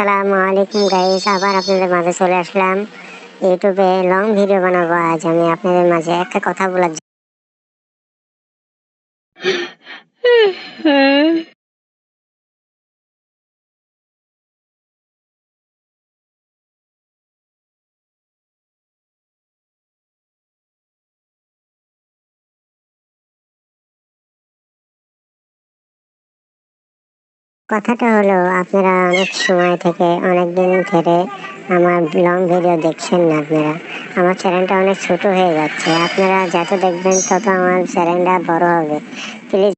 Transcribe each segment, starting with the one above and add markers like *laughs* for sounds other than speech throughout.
আসসালামু আলাইকুম গাইস আবার আপনাদের মাঝে চলে আসলাম। ইউটিউবে লং ভিডিও বানাবো আজ। আমি আপনাদের মাঝে একটা কথা বলার *laughs* কথাটা হলো, আপনারা অনেক সময় থেকে অনেক দিন ধরে আমার লং ভিডিও দেখছেন না আপনারা। আমার চ্যানেলটা অনেক ছোট হয়ে যাচ্ছে। আপনারা যত দেখবেন, তত আমার চ্যানেলটা বড় হবে। প্লিজ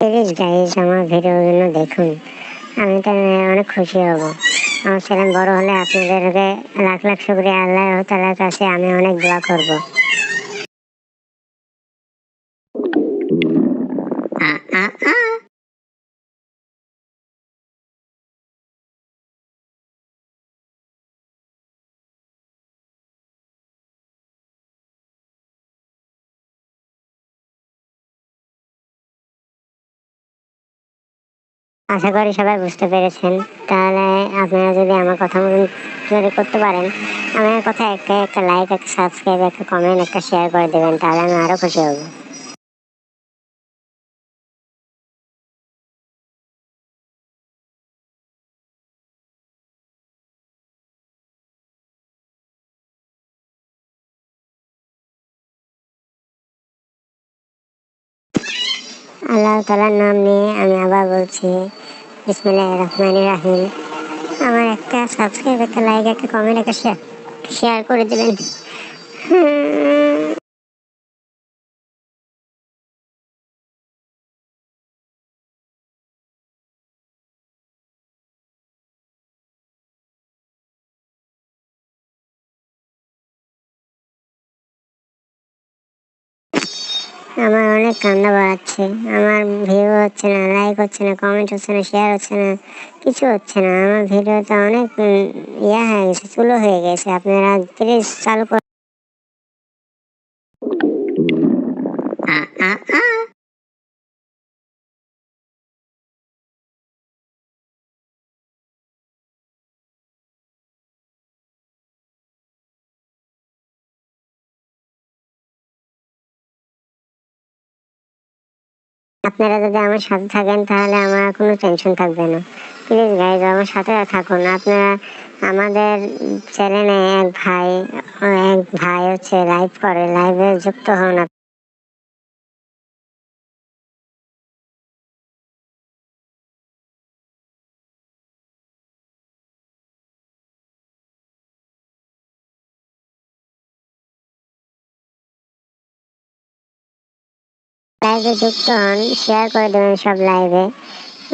প্লিজ গাইজ আমার ভিডিওগুলো দেখুন। আমি তো অনেক খুশি হব। আমার ছেলে বড় হলে আপনাদেরকে লাখ লাখ শুক্রিয়া, আল্লাহ তালার কাছে আমি অনেক দোয়া করব। আ আ আ। আশা করি সবাই বুঝতে পেরেছেন। তাহলে আপনারা যদি আমার কথা মতন যদি করতে পারেন, আমার কথা একটা একটা লাইক একটা সাবস্ক্রাইব একটা কমেন্ট একটা শেয়ার করে দেবেন, তাহলে আমি আরও খুশি হব। আল্লাহ তালার নাম নিয়ে আমি আবার বলছি বিসমিল্লাহ রহমান রাহিম। আমার একটা সাবস্ক্রাইব একটা লাইক একটা কমেন্ট একটা শেয়ার শেয়ার করে দেবেন। আমার অনেক কান্না বাড়াচ্ছে। আমার ভিউ হচ্ছে না লাইক হচ্ছে না কমেন্ট হচ্ছে না শেয়ার হচ্ছে না, কিছু হচ্ছে না। আমার ভিডিওটা অনেক ইয়া হয়ে গেছে, চুলো হয়ে গেছে। আপনারা প্লিজ চালু আপনারা যদি আমার সাথে থাকেন, তাহলে আমার কোনো টেনশন থাকবে না। প্লিজ গাইজ আমার সাথে থাকুন। আপনারা আমাদের চ্যানেলে এক ভাই এক ভাই হচ্ছে লাইভ করে লাইভে যুক্ত হন। লাইভে যুক্ত হন শেয়ার করে দেবেন সব লাইভে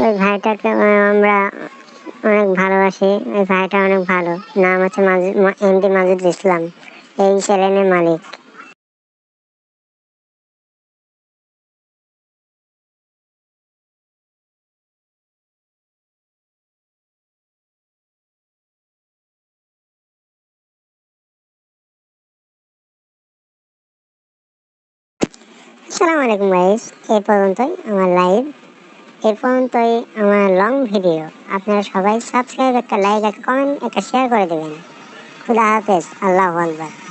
ওই ভাইটাকে আমরা অনেক ভালোবাসি, ওই ভাইটা অনেক ভালো। নাম হচ্ছে এমডি মাজিদ ইসলাম, এই চ্যানেলের মালিক। আসসালামু আলাইকুম গাইস এই পর্যন্তই আমার লাইভ এই পর্যন্তই আমার লং ভিডিও আপনারা সবাই সাবস্ক্রাইব একটা লাইক একটা কমেন্ট একটা শেয়ার করে দেবেন। খুদা হাফেজ, আল্লাহ আকবার।